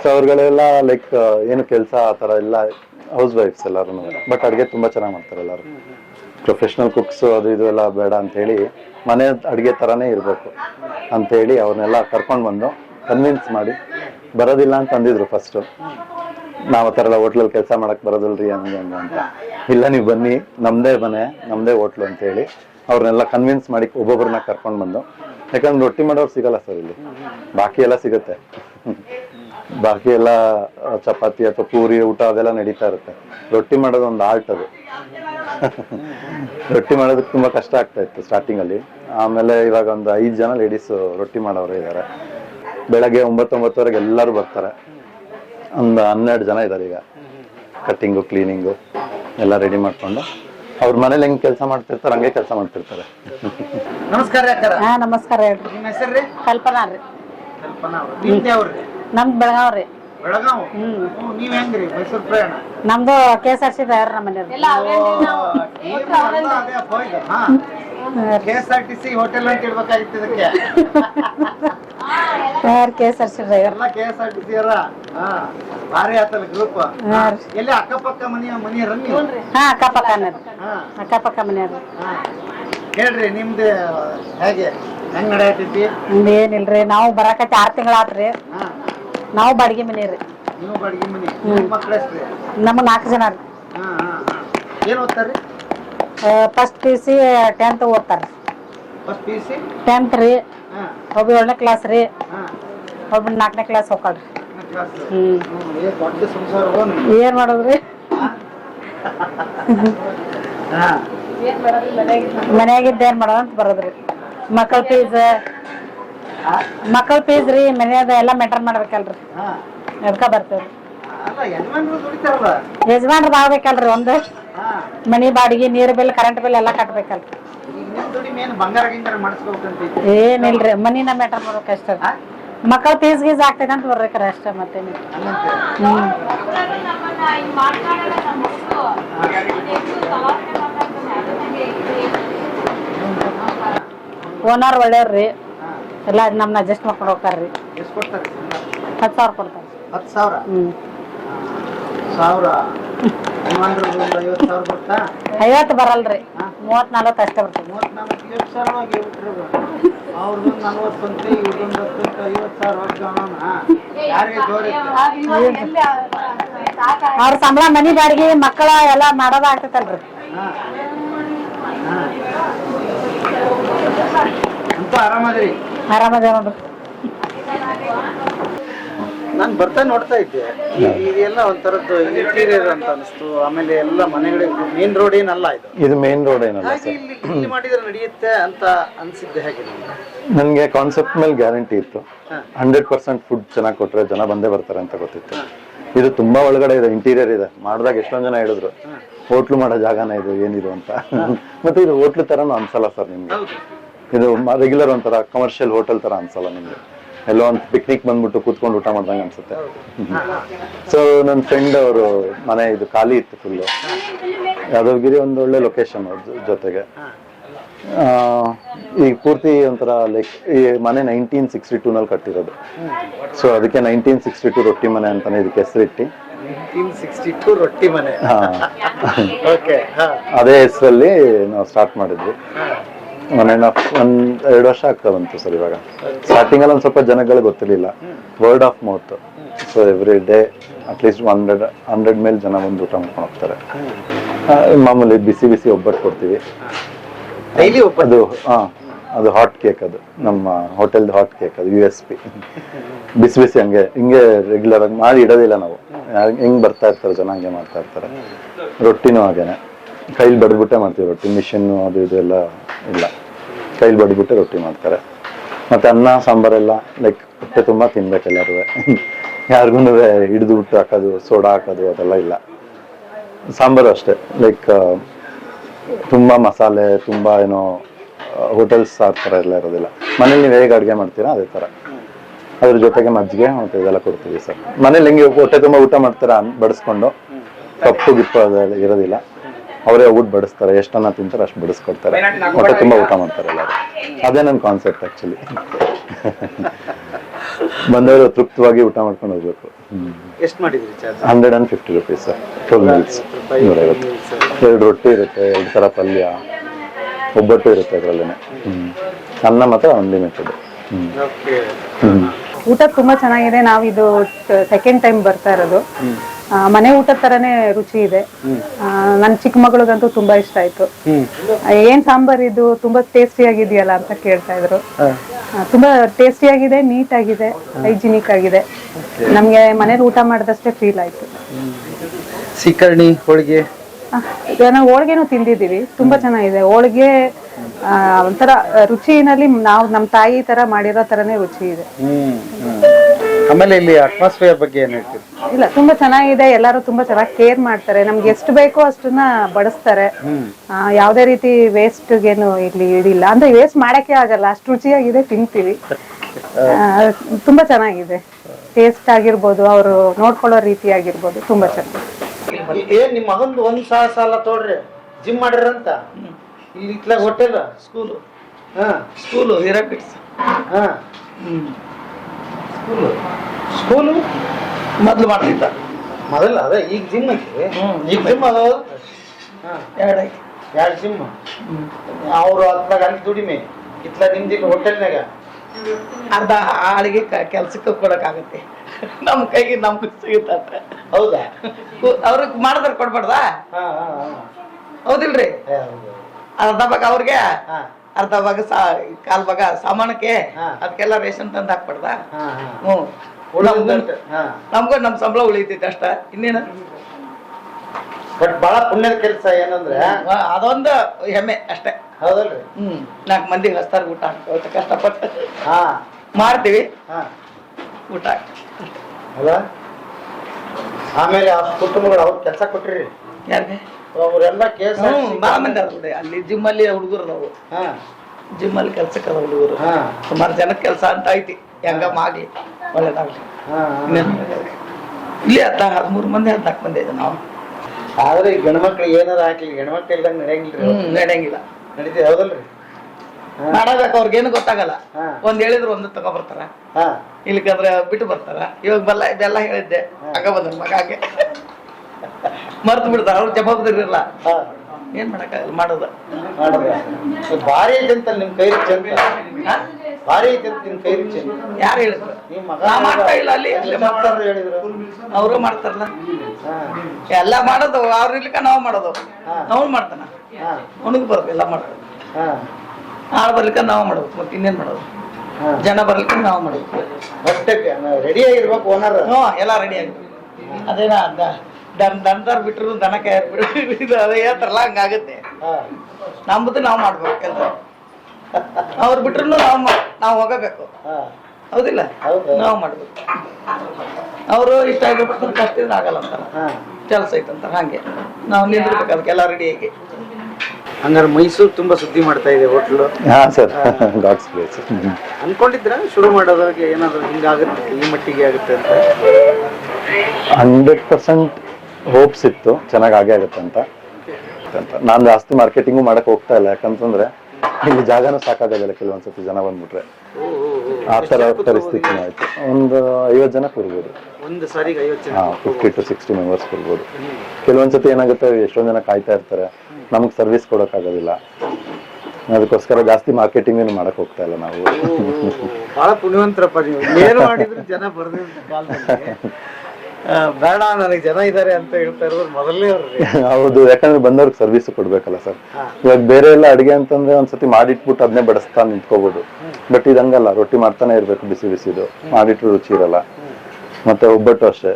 ಸೊ ಅವ್ರಗಳೆಲ್ಲ ಲೈಕ್ ಏನು ಕೆಲಸ ಆ ಥರ ಎಲ್ಲ ಹೌಸ್ ವೈಫ್ಸ್ ಎಲ್ಲರೂ ಬಟ್ ಅಡುಗೆ ತುಂಬಾ ಚೆನ್ನಾಗಿ ಮಾಡ್ತಾರೆ ಎಲ್ಲರೂ. ಪ್ರೊಫೆಷನಲ್ ಕುಕ್ಸ್ ಅದು ಇದು ಎಲ್ಲ ಬೇಡ ಅಂತ ಹೇಳಿ ಮನೆ ಅಡುಗೆ ಥರನೇ ಇರಬೇಕು ಅಂತ ಹೇಳಿ ಅವ್ರನ್ನೆಲ್ಲ ಕರ್ಕೊಂಡು ಬಂದು ಕನ್ವಿನ್ಸ್ ಮಾಡಿ ಬರೋದಿಲ್ಲ ಅಂತ ಅಂದಿದ್ರು ಫಸ್ಟು. ನಾವು ಆ ಥರ ಎಲ್ಲ ಹೋಟ್ಲಲ್ಲಿ ಕೆಲಸ ಮಾಡಕ್ ಬರೋದಿಲ್ರಿ ಹಂಗೆ ಹಂಗೆ ಅಂತ. ಇಲ್ಲ ನೀವು ಬನ್ನಿ, ನಮ್ದೇ ಮನೆ, ನಮ್ದೇ ಹೋಟ್ಲು ಅಂತ ಹೇಳಿ ಅವ್ರನ್ನೆಲ್ಲ ಕನ್ವಿನ್ಸ್ ಮಾಡಿ ಒಬ್ಬೊಬ್ಬರನ್ನ ಕರ್ಕೊಂಡು ಬಂದು. ಯಾಕಂದ್ರೆ ರೊಟ್ಟಿ ಮಾಡೋರು ಸಿಗಲ್ಲ ಸರ್ ಇಲ್ಲಿ. ಬಾಕಿ ಎಲ್ಲ ಸಿಗುತ್ತೆ. ಬಾಕಿ ಎಲ್ಲ ಚಪಾತಿ ಅಥವಾ ಪೂರಿ ಊಟ ಅದೆಲ್ಲ ನಡೀತಾ ಇರುತ್ತೆ. ರೊಟ್ಟಿ ಮಾಡೋದು ಒಂದು ಆರ್ಟ್ ಅದು. ರೊಟ್ಟಿ ಮಾಡೋದಕ್ಕೆ ತುಂಬಾ ಕಷ್ಟ ಆಗ್ತಾ ಇತ್ತು ಸ್ಟಾರ್ಟಿಂಗ್ ಅಲ್ಲಿ. ಆಮೇಲೆ ಇವಾಗ ಒಂದು ಐದು ಜನ ಲೇಡೀಸ್ ರೊಟ್ಟಿ ಮಾಡೋರು ಇದ್ದಾರೆ ಬೆಳಗ್ಗೆ ಒಂಬತ್ತೊಂಬತ್ತುವರೆಗೆ ಎಲ್ಲರೂ ಬರ್ತಾರೆ. ಒಂದು ಹನ್ನೆರಡು ಜನ ಇದ್ದಾರೆ ಈಗ. ಕಟ್ಟಿಂಗು ಕ್ಲೀನಿಂಗು ಎಲ್ಲ ರೆಡಿ ಮಾಡ್ಕೊಂಡು. ಅವ್ರ ಮನೇಲಿ ಹೆಂಗ್ ಕೆಲಸ ಮಾಡ್ತಿರ್ತಾರೆ ಹಂಗೆ ಕೆಲಸ ಮಾಡ್ತಿರ್ತಾರೆ. ನಮಸ್ಕಾರ ನಮಸ್ಕಾರ ಕಲ್ಪನಾ ರೀ. ಕಲ್ಪನಾ ಅವ್ರು. ನಿಮ್ದು ಬೆಳಗಾವ್ ರೀ. ಬೆಳಗಾವ್? ಹ್ಮ್. ನೀವ್ ಹೆಂಗ್ರಿ? ಮೈಸೂರು ಪ್ರಯಾಣ? ನಮ್ದು K S R C driver ನಮ್ಮ ಮನೆಯವ್ರು K S R T C hotel ಅಂತ ಇಡ್ಬೇಕಾಗಿತ್ತು ಇದಕ್ಕೆ K S R C driver ಎಲ್ಲ K S R T C ಅಲ್ಲ ಹಾ. ಭಾರಿ ಆತಲ್ಲ ಗ್ರೂಪ್ ಹಾ ರೀ. ಎಲ್ಲಿ ಅಕ್ಕಪಕ್ಕ ಮನೆಯ ಮನೆಯ ರನ್ನಿ ಹಾ ಅಕ್ಕಪಕ್ಕ ಅನ್ನೋದು. ಹಾ. ಅಕ್ಕಪಕ್ಕ ಮನೆಯವ್ರು ಹಾ. ಹೇಳ್ರಿ ನಿಮ್ದು ಹೇಗೆ? ಹೆಂಗ್ ನಡೆಯತೈತಿ? ನಮ್ದು ಏನಿಲ್ರಿ ನಾವು ಬರಾಕತ್ತಿ ಆರು ತಿಂಗಳಾತ್ರಿ ಹಾ. ನಾವು ಬಾಡಿಗೆ ಮನೆ ರೀ. ನೀವು ಬಾಡಿಗೆ ಮನೆ ನಿಮ್ ಮಕ್ಳು ಎಷ್ಟ್ರಿ ನಮ್ಗೆ ನಾಲ್ಕು ಜನ ರೀ. ಹಾ ಹಾ ಹಾ. ಏನ್ ಓದ್ತಾರ್ರಿ ಫಸ್ಟ್ ಪಿ ಸಿ ಟೆಂತ್ ಓದ್ತಾರೆ. ಫಸ್ಟ್ ಪಿ ಸಿ ಟೆಂತ್ ರೀ. ಹಾ. ಒಬ್ಬ ಏಳನೇ ಕ್ಲಾಸ್ ರೀ. ಹಾ. ಒಬ್ಬ ನಾಲ್ಕನೇ ಕ್ಲಾಸ್ ಹೋಗ್ಕಳ್ರಿ ಕ್ಲಾಸ್ ಏ ದೊಡ್ಡ ಏನು ಏನ್ ಮಾಡೋದ್ರಿ? ಹಾ. ಮನ್ಯಾಗಿದ್ದ ಏನ್ ಮಾಡೋದಂತ ಬರೋದ್ರಿ. ಮಕ್ಕಳ ಫೀಸ್ ಮಕ್ಕಳ ಫೀಸ್ ರೀ ಮನ್ಯಾದ ಎಲ್ಲ ಮ್ಯಾಟರ್ ಮಾಡ್ಬೇಕಲ್ರಿ. ಎದ್ಕ ಬರ್ತೇವ್ರಿ? ಯಜಮಾನ್ರು ಆಗ್ಬೇಕಲ್ರಿ ಒಂದು. ಮನಿ ಬಾಡಿಗೆ ನೀರ್ ಬಿಲ್ ಕರೆಂಟ್ ಬಿಲ್ ಎಲ್ಲ ಕಟ್ಬೇಕಲ್ರಿ. ಏನಿಲ್ರಿ ಮನಿನ ಮ್ಯಾಟರ್ ಮಾಡ್ಬೇಕು ಅಷ್ಟೇ ಮಕ್ಕಳ ಫೀಸ್ ಗೀಸ್ ಆಗ್ತೈತೆ ಅಂತ ಬರ್ಬೇಕ್ರಿ ಅಷ್ಟೇ ಮತ್ತೆ ಓನರ್ ಒಳ್ಳೆಯವ್ರಿ ಎಲ್ಲ ನಮ್ನ ಅಡ್ಜಸ್ಟ್ ಮಾಡ್ಕೊಂಡು ಹೋಗ್ತಾರ್ರಿ. ಎಷ್ಟು ಕೊಡ್ತಾರೆ ಹತ್ತು ಸಾವಿರ ಕೊಡ್ತಾರೆ. ಹತ್ತು ಸಾವಿರ? ಹ್ಞೂ ಸಾವಿರ? ಒಂದು ಐವತ್ತು ಸಾವಿರ ಬರ್ತಾ ಐವತ್ತು ಬರಲ್ರಿ. ಮೂವತ್ ನಲ್ವತ್ತು ಅಷ್ಟೇ ಬರ್ತದೆ. ಎಷ್ಟು ಅವ್ರದ್ದೊಂದು ಇವ್ರದ್ದೊಂದು ಐವತ್ತು ಸಾವಿರ ಯಾರಿಗೆ ಜೋರಿ ಅವ್ರ ಸಂಬಳ ಮನಿ ಬಾಡಿಗೆ ಮಕ್ಕಳ ಎಲ್ಲ ಮಾಡೋದ ಆಗ್ತೈತಲ್ರಿ. ಅಂತೂ ಆರಾಮದ್ರಿ. ಆರಾಮದ ನೋಡ್ರಿ ನಾನು ಬರ್ತಾ ನೋಡ್ತಾ ಇದ್ದೆ. ಈಗೆಲ್ಲ ಇದೆಲ್ಲ ಒಂಥರದ್ದು ಇಂಟೀರಿಯರ್ ಅಂತ ಅನಿಸ್ತು. ಆಮೇಲೆ ಎಲ್ಲ ಮನೆಗಳಿಗೆ ಮೇನ್ ರೋಡ್ ಏನಲ್ಲ ಇದು. ಇದು ಮೇನ್ ರೋಡ್ ಏನಲ್ಲ ಹಾಗೆ ಸರ್. ಇಲ್ಲಿ ಇಲ್ಲಿ ಮಾಡಿದ್ರೆ ನಡೆಯುತ್ತೆ ಅಂತ ಅನ್ಸಿದ್ದೆ ಹೇಗೆ ನಿಮ್ಗೆ? ನನಗೆ ಕಾನ್ಸೆಪ್ಟ್ ಮೇಲೆ ಗ್ಯಾರಂಟಿ ಇತ್ತು. ಹಂಡ್ರೆಡ್ ಪರ್ಸೆಂಟ್ ಫುಡ್ ಚೆನ್ನಾಗಿ ಕೊಟ್ರೆ ಜನ ಬಂದೇ ಬರ್ತಾರೆ ಅಂತ ಗೊತ್ತಿತ್ತು. ಇದು ತುಂಬಾ ಒಳಗಡೆ ಇದೆ ಇಂಟೀರಿಯರ್ ಇದೆ. ಮಾಡಿದಾಗ ಎಷ್ಟೊಂದು ಜನ ಹೇಳಿದ್ರು ಹೋಟ್ಲು ಮಾಡೋ ಜಾಗನ ಇದು ಏನಿದು ಅಂತ. ಮತ್ತೆ ಇದು ಹೋಟ್ಲು ತರನು ಅನ್ಸಲ್ಲ ಸರ್ ನಿಮ್ಗೆ. ಇದು ರೆಗ್ಯುಲರ್ ಒಂಥರ ಕಮರ್ಷಿಯಲ್ ಹೋಟೆಲ್ ತರ ಅನ್ಸಲ್ಲ ನಿಮ್ಗೆ. ಎಲ್ಲೋ ಒಂದು ಪಿಕ್ನಿಕ್ ಬಂದ್ಬಿಟ್ಟು ಕೂತ್ಕೊಂಡು ಊಟ ಮಾಡ್ದಂಗೆ ಅನ್ಸುತ್ತೆ. ಸೊ ನನ್ನ ಫ್ರೆಂಡ್ ಅವರು ಮನೆ ಇದು ಖಾಲಿ ಇತ್ತು ಫುಲ್ಲು ಯಾದವಗಿರಿ ಒಂದು ಒಳ್ಳೆ ಲೊಕೇಶನ್ ಜೊತೆಗೆ. ಈಗ ಈ ಪೂರ್ತಿ ಒಂಥರ ಲೈಕ್ ಈ ಮನೆ ನೈನ್ಟೀನ್ ಸಿಕ್ಸ್ಟಿ ಟೂ ನಲ್ಲಿ ಕಟ್ಟಿರೋದು. ಸೊ ಅದಕ್ಕೆ ನೈನ್ಟೀನ್ ಸಿಕ್ಸ್ಟಿ ಟೂ ರೊಟ್ಟಿ ಮನೆ ಅಂತಾನೆ ಇದಕ್ಕೆ ಹೆಸರಿಟ್ಟು ರೊಟ್ಟಿ ಮನೆ. ಅದೇ ಹೆಸರಲ್ಲಿ ನಾವು ಸ್ಟಾರ್ಟ್ ಮಾಡಿದ್ವಿ. ಒನ್ ಅಂಡ್ ಆಫ್ ಒಂದ್ ಎರಡು ವರ್ಷ ಆಗ್ತಾ ಬಂತು ಸರ್ ಇವಾಗ. ಸ್ಟಾರ್ಟಿಂಗ್ ಅಲ್ಲಿ ಒಂದ್ ಸ್ವಲ್ಪ ಜನಗಳು ಗೊತ್ತಿರಲಿಲ್ಲ. Word of mouth so every day at least hundred hundred ಮೇಲೆ ಜನ ಬಂದು ಊಟ ಮಾಡ್ಕೊಂಡು ಹೋಗ್ತಾರೆ ಮಾಮೂಲಿ ಬಿಸಿ ಬಿಸಿ ಒಬ್ಬಟ್ಟು ಕೊಡ್ತೀವಿ. ಅದು ಹಾ ಅದು ಹಾಟ್ ಕೇಕ್ ಅದು. ನಮ್ಮ ಹೋಟೆಲ್ ಹಾಟ್ ಕೇಕ್ ಅದು ಯು ಎಸ್ ಪಿ ಬಿಸಿ ಬಿಸಿ ಹಂಗೆ ಹಿಂಗೆ ರೆಗ್ಯುಲರ್ ಆಗಿ ಮಾಡಿ ಇಡೋದಿಲ್ಲ ನಾವು. ಹೆಂಗೆ ಬರ್ತಾ ಇರ್ತಾರೆ ಜನ ಹಂಗೆ ಮಾಡ್ತಾ ಇರ್ತಾರೆ. ರೊಟ್ಟಿನೂ ಹಾಗೇನೆ. ಕೈಲಿ ಬಡ್ಬಿಟ್ಟೆ ಮಾಡ್ತೀವಿ ರೊಟ್ಟಿ ಮಿಷಿನ್ ಅದು ಇದೆಲ್ಲ ಇಲ್ಲ. ಕೈಲಿ ಬಡಿಬಿಟ್ಟು ರೊಟ್ಟಿ ಮಾಡ್ತಾರೆ. ಮತ್ತೆ ಅನ್ನ, ಸಾಂಬಾರೆಲ್ಲ ಲೈಕ್ ಹೊಟ್ಟೆ ತುಂಬ ತಿನ್ಬೇಕು ಎಲ್ಲರೂ ಯಾರಿಗೂ ಹಿಡಿದು ಬಿಟ್ಟು ಹಾಕೋದು, ಸೋಡಾ ಹಾಕೋದು ಅದೆಲ್ಲ ಇಲ್ಲ. ಸಾಂಬಾರು ಅಷ್ಟೇ. ಲೈಕ್ ತುಂಬ ಮಸಾಲೆ, ತುಂಬ ಏನೋ ಹೋಟೆಲ್ಸ್ ಆ ಥರ ಎಲ್ಲ ಇರೋದಿಲ್ಲ. ಮನೇಲಿ ನೀವು ಹೇಗೆ ಅಡುಗೆ ಮಾಡ್ತೀರಾ, ಅದೇ ಥರ. ಅದ್ರ ಜೊತೆಗೆ ಮಜ್ಜಿಗೆ, ಮತ್ತು ಇದೆಲ್ಲ ಕೊಡ್ತೀವಿ ಸರ್. ಮನೇಲಿ ಹೆಂಗೆ ಹೊಟ್ಟೆ ತುಂಬ ಊಟ ಮಾಡ್ತೀರಾ ಬಡಿಸ್ಕೊಂಡು? ಕಪ್ಪು, ಗಿಪ್ಪು ಅದೆಲ್ಲ ಇರೋದಿಲ್ಲ. ಅವರೇ ಊಟ ಬಡಿಸ್ತಾರೆ ಎಷ್ಟನ್ನ ತಿಂತಾರೆ ಅಷ್ಟು ಬಡಿಸ್ಕೊಡ್ತಾರೆ. ಹೊಟ್ಟೆ ತುಂಬ ಊಟ ಮಾಡ್ತಾರೆ ಎಲ್ಲರೂ. ಅದೇ ನನ್ನ ಕಾನ್ಸೆಪ್ಟ್ ಆ್ಯಕ್ಚುಲಿ ಬಂದವರು ತೃಪ್ತವಾಗಿ ಊಟ ಮಾಡ್ಕೊಂಡು ಹೋಗ್ಬೇಕು. ಎಷ್ಟು ಮಾಡಿದ್ರಿ charge hundred and fifty rupees sir. Twelve meals ನೂರೈವತ್ತು. ಎರಡು ರೊಟ್ಟಿ ಇರುತ್ತೆ ಎರಡು ಥರ ಪಲ್ಯ. ಒಬ್ಬಟ್ಟು ಇರುತ್ತೆ ಅದರಲ್ಲೇ ಅನ್ನ ಮಾತ್ರ ಅನ್ಲಿಮಿಟೆಡ್ ಓಕೆ ಊಟ ತುಂಬಾ ಚೆನ್ನಾಗಿದೆ. ನಾವು ಇದು ಸೆಕೆಂಡ್ ಟೈಮ್ ಬರ್ತಾ ಇರೋದು. ಮನೆ ಊಟ ತರನೇ ರುಚಿ ಇದೆ. ಆ, ನನ್ ಚಿಕ್ಕ ಮಗಳಿಗಂತೂ ತುಂಬಾ ಇಷ್ಟ ಆಯ್ತು. ಏನ್ ಸಾಂಬಾರ್ ಇದು? ತುಂಬಾ ಟೇಸ್ಟಿ ಆಗಿದೆಯಲ್ಲ ಅಂತ ಕೇಳ್ತಾ ಇದ್ರು. ತುಂಬಾ ಟೇಸ್ಟಿ ಆಗಿದೆ ನೀಟ್ ಆಗಿದೆ ಹೈಜಿನಿಕ್ ಆಗಿದೆ. ನಮ್ಗೆ ಮನೇಲಿ ಊಟ ಮಾಡಿದಷ್ಟೇ ಫೀಲ್ ಆಯ್ತು. ಸಿಕ್ಕರ್ಣಿ ಹೋಳಿಗೆ? ನಾವು ಹೋಳ್ಗೆನೂ ತಿಂದಿದ್ದೀವಿ. ತುಂಬಾ ಚೆನ್ನಾಗಿದೆ. ಹೋಳಿಗೆ ಒಂಥರ ರುಚಿನಲ್ಲಿ ನಾವು ನಮ್ಮ ತಾಯಿ ತರ ಮಾಡಿರೋ ತರನೇ ರುಚಿ ಇದೆ. ಆಮೇಲೆ ಇಲ್ಲಿ ಅಟ್ಮಾಸ್ಫಿಯರ್ ಬಗ್ಗೆ ಏನ್ ಹೇಳ್ತೀರಿ? ಇಲ್ಲ ತುಂಬಾ ಚೆನ್ನಾಗಿದೆ. ಎಲ್ಲರೂ ತುಂಬಾ ಚೆನ್ನಾಗಿ ಕೇರ್ ಮಾಡ್ತಾರೆ. ನಮ್ಗೆ ಎಷ್ಟು ಬೇಕೋ ಅಷ್ಟನ್ನ ಬಡಿಸ್ತಾರೆ. ಆ, ಯಾವ್ದೇ ರೀತಿ ವೇಸ್ಟ್ ಏನು ಇಲ್ಲಿ ಇಡಿಲ್ಲ ಅಂದ್ರೆ ವೇಸ್ಟ್ ಮಾಡಕ್ಕೆ ಆಗಲ್ಲ. ಅಷ್ಟು ರುಚಿಯಾಗಿದೆ ತಿಂತೀವಿ. ಆ, ತುಂಬಾ ಚೆನ್ನಾಗಿದೆ. ಟೇಸ್ಟ್ ಆಗಿರ್ಬೋದು ಅವರು ನೋಡ್ಕೊಳ್ಳೋ ರೀತಿ ಆಗಿರ್ಬೋದು ತುಂಬಾ ಚೆನ್ನಾಗಿದೆ. ಏನ್ ನಿಮ್ಮ ಮಗಂದು ಒಂದ್ ಸಾಲ ಸಾಲ ತೋಡ್ರಿ ಜಿಮ್ ಮಾಡಿರಂತ? ಇಲ್ಲಿ ಇತ್ಲಾಗ ಹೋಟೆಲ್ ಸ್ಕೂಲ್ ಹಾ. ಸ್ಕೂಲ್ ಹಿರಾಪಿಟ್ಸ್ ಹಾ. ಸ್ಕೂಲು? ಸ್ಕೂಲು? ಮೊದ್ಲು ಮಾಡ್ತಿದ್ದ ಮೊದಲ? ಅದೇ ಈಗ ಜಿಮ್ ಐತಿ ಈಗ ಜಿಮ್ ಅದ? ಹಾ. ಎರಡಾಯ್ತು ಎರಡು ಜಿಮ್ ಅವರು ಹತ್ತಾಗ ಅಲ್ಲಿ ದುಡಿಮೆ. ಇತ್ಲ ನಿಮ್ದಿಲ್ಲ ಹೋಟೆಲ್ನಾಗ? ಅರ್ಧ ಆಳಿಗೆ ಕೆಲ್ಸಕ್ಕೆ ಕೊಡಕ್ಕಾಗತ್ತೆ. ನಮ್ಮ ಕೈಗೆ ನಮ್ಗೆ ಸಿಗುತ್ತಂತೆ. ಹೌದಾ? ಅವ್ರಿಗೆ ಮಾಡಿದ್ರೆ ಕೊಡ್ಬಾರ್ದಾ? ಹಾ ಹಾ ಹಾ. ಹೌದಿಲ್ರಿ? ಅರ್ಧ ಬಾಕ ಅವ್ರಿಗೆ? ಹಾ. ಅರ್ಧ ಭಾಗ ಸಾ ಕಾಲ್ ಭಾಗ ಸಾಮಾನಕ್ಕೆ. ಅದಕ್ಕೆಲ್ಲ ರೇಷನ್ ತಂದು ಹಾಕ್ಬಾರ್ದ ಹ್ಞೂ. ನಮ್ಗೂ ನಮ್ ಸಂಬಳ ಉಳಿತೈತೆ ಅಷ್ಟ. ಇನ್ನೇನು? ಬಟ್ ಬಹಳ ಪುಣ್ಯದ ಕೆಲಸ ಏನಂದ್ರೆ ಅದೊಂದು ಹೆಮ್ಮೆ ಅಷ್ಟೇ. ಹೌದಲ್ರಿ. ಹ್ಮ್ ನಾಲ್ಕು ಮಂದಿ ಹಸ್ತಾರ ಊಟ ಹಾಕೋತ ಕಷ್ಟಪಟ್ಟು ಹಾ. ಮಾಡ್ತೀವಿ. ಹಾ. ಊಟ ಅಲ್ಲ? ಆಮೇಲೆ ಆ ಕುಟುಂಬಗಳು ಅವ್ರ ಕೆಲಸ ಕೊಟ್ರಿ. ಯಾರಿಗೆ? ಅವರೆಲ್ಲ ಕೇಸ್ ಭಾಳ ಮಂದಿ ಅಲ್ಲಿ ಜಿಮ್ಮಲ್ಲಿ ಹುಡುಗರು ನಾವು. ಹಾ. ಜಿಮ್ ಅಲ್ಲಿ ಕೆಲ್ಸಕ್ಕೆ ಅದ ಹುಡುಗರು. ಹಾ. ಸುಮಾರು ಜನಕ್ಕೆ ಕೆಲಸ ಅಂತ ಐತಿ. ಹೆಂಗಮ್ಮ ಮಾಡಿ ಒಳ್ಳೇದಾಗ್ಲಿ? ಇಲ್ಲಿ ಹತ್ತ ಹದಿಮೂರು ಮಂದಿ ಹದಿನಾಲ್ಕು ಮಂದಿ ಇದೆ ನಾವು. ಆದ್ರೆ ಈ ಗಂಡ್ಮಕ್ಳಿಗೆ ಏನಾರ ಹಾಕ್ಲಿ. ಹೆಣ್ಮಕ್ಳು ಇಲ್ದಂಗ್ ನಡೆಯಂಗಿಲ್ಲ ನಡೆಯಂಗಿಲ್ಲ. ನಡೀತಿದೆ ಹೌದಲ್ರಿ? ಮಾಡಬೇಕು ಅವ್ರಿಗೇನು ಗೊತ್ತಾಗಲ್ಲ. ಒಂದ್ ಹೇಳಿದ್ರು ಒಂದು ತಗೊಬರ್ತಾರ ಹಾ. ಇಲ್ಲಿಕಂದ್ರೆ ಬಿಟ್ಟು ಬರ್ತಾರ. ಇವಾಗ ಬಲ್ಲ ಇದೆಲ್ಲ ಹೇಳಿದ್ದೆ. ಹಂಗ ಬಂದ್ರ ಮಗ ಹಾಗೆ. ಮರ್ತು ಬಿಡ್ತಾರ ಅವ್ರ ಜವಾಬ್ದಾರಿ ಇರಲ್ಲ. ಏನ್ ಮಾಡಕ್ಕಾಗಲ್ಲ ಮಾಡೋದು. ಭಾರಿ ಐತೆ ಅಂತ ನಿಮ್ ಕೈ ಚಂದ ಭಾರಿ ಐತೆ ಅಂತ ನಿಮ್ ಕೈ ಚಂದ ಯಾರು ಹೇಳಿದ್ರು? ನಾ ಮಾಡ್ತಾ ಇಲ್ಲ ಅಲ್ಲಿ ಹೇಳಿದ್ರು. ಅವರು ಮಾಡ್ತಾರಲ್ಲ. ಎಲ್ಲ ಮಾಡೋದು ಅವ್ರ ಇರ್ಲಿಕ್ಕ ನಾವು ಮಾಡೋದು. ಅವನು ಮಾಡ್ತಾನ. ಅವನಿಗೆ ಬರೋದು ಎಲ್ಲ ಮಾಡೋದು. ಹಾ. ಆಳ್ ಬರ್ಲಿಕ್ಕ ನಾವು ಮಾಡೋದು ಮತ್ತೆ ಇನ್ನೇನ್ ಮಾಡೋದು? ಜನ ಬರ್ಲಿಕ್ಕೆ ನಾವು ಮಾಡೋದು. ಅಷ್ಟೇ ರೆಡಿ ಆಗಿರ್ಬೇಕು ಓನರ್ ಹ್ಞೂ ಎಲ್ಲ ರೆಡಿ ಆಗಿ ಅದೇನ ದನ್ ದನದಾರ್ ಬಿಟ್ರು ದನ ಕಾಯರ್ ಬಿಟ್ರು. ಇದು ಅದೇ ಹೇಳ್ತಾರಲ್ಲ ಹಂಗಾಗುತ್ತೆ. ನಮ್ಮದು ನಾವು ಮಾಡ್ಬೇಕು ಕೆಲಸ. ಅವ್ರು ಬಿಟ್ರು ನಾವು ನಾವು ಹೋಗಬೇಕು. ಹೌದಿಲ್ಲ? ಹೌದು. ನಾವು ಮಾಡ್ಬೇಕು. ಅವರು ಇಷ್ಟ ಆಗಿಬಿಟ್ಟು ಕಷ್ಟ ಇದ್ರೆ ಆಗಲ್ಲ ಅಂತಾರ ಕೆಲಸ ಐತಂತ ಹಂಗೆ. ನಾವು ನಿಂದಿರ್ಬೇಕು ಅದಕ್ಕೆಲ್ಲ ಆಗಿ. ಹಂಗಾರೆ ಮೈಸೂರು ತುಂಬಾ ಸುದ್ದಿ ಮಾಡ್ತಾ ಇದೆ ಹೋಟ್ಲು. ಹಾ ಸರ್. ಗಾಡ್ಸ್ ಪ್ಲೇಸ್ ಅನ್ಕೊಂಡಿದ್ರ ಶುರು ಮಾಡೋದ್ರಿಗೆ ಏನಾದ್ರು ಹಿಂಗಾಗುತ್ತೆ? ಈ ಮಟ್ಟಿಗೆ ಆಗುತ್ತೆ ಅಂತ? ಹಂಡ್ರೆಡ್ ಪರ್ಸೆಂಟ್ ಹೋಪ್ಸ್ ಇತ್ತು ಚೆನ್ನಾಗಿ ಆಗೇ ಆಗುತ್ತೆ ಅಂತ. ಅಂತ. ನಾನು ಜಾಸ್ತಿ ಮಾರ್ಕೆಟಿಂಗು ಮಾಡಕ್ ಹೋಗ್ತಾ ಇಲ್ಲ ಯಾಕಂತಂದ್ರೆ ಇಲ್ಲಿ ಜಾಗನೂ ಸಾಕಾಗೋದಿಲ್ಲ ಕೆಲವೊಂದ್ಸತಿ ಜನ ಬಂದ್ಬಿಟ್ರೆ. ಆ ತರ ಪರಿಸ್ಥಿತಿ ಆಯ್ತು. ಒಂದು ಐವತ್ತು ಜನ ಕೂರ್ಬೋದು. ಹಾ ಫಿಫ್ಟಿ ಟು ಸಿಕ್ಸ್ಟಿ ಮೆಂಬರ್ಸ್ ಕೂರ್ಬೋದು. ಕೆಲವೊಂದ್ಸತಿ ಏನಾಗುತ್ತೆ ಎಷ್ಟೊಂದ್ ಜನ ಕಾಯ್ತಾ ಇರ್ತಾರೆ ನಮಗೆ ಸರ್ವಿಸ್ ಕೊಡೋಕ್ಕಾಗೋದಿಲ್ಲ ಅದಕ್ಕೋಸ್ಕರ ಜಾಸ್ತಿ ಮಾರ್ಕೆಟಿಂಗ್ ಮಾಡಕ್ ಹೋಗ್ತಾ ಇಲ್ಲ ನಾವು. ಬಹಳ ಪುಣ್ಯವಂತರಪ್ಪ ನೀವು. ಏನು ಮಾಡಿದ್ರು ಜನ ಬೇಡ ನನಗೆ ಜನ ಇದಾರೆ ಅಂತ ಹೇಳ್ತಾ ಇರೋದು ಮೊದಲನೇ ಹೌದು ಯಾಕಂದ್ರೆ ಬಂದವ್ರಿಗೆ ಸರ್ವಿಸ್ ಕೊಡ್ಬೇಕಲ್ಲ ಸರ್ ಇವಾಗ ಬೇರೆ ಎಲ್ಲ ಅಡಿಗೆ ಅಂತಂದ್ರೆ ಒಂದ್ಸತಿ ಮಾಡಿಟ್ಬಿಟ್ಟು ಅದನ್ನೇ ಬಡಿಸ್ತಾ ನಿಂತ್ಕೋಬಹುದು ಬಟ್ ಇದಂಗಲ್ಲ ರೊಟ್ಟಿ ಮಾಡ್ತಾನೆ ಇರ್ಬೇಕು ಬಿಸಿ ಬಿಸಿದು. ಮಾಡಿಟ್ರು ರುಚಿ ಇರಲ್ಲ. ಮತ್ತೆ ಒಬ್ಬಟ್ಟು ಅಷ್ಟೇ.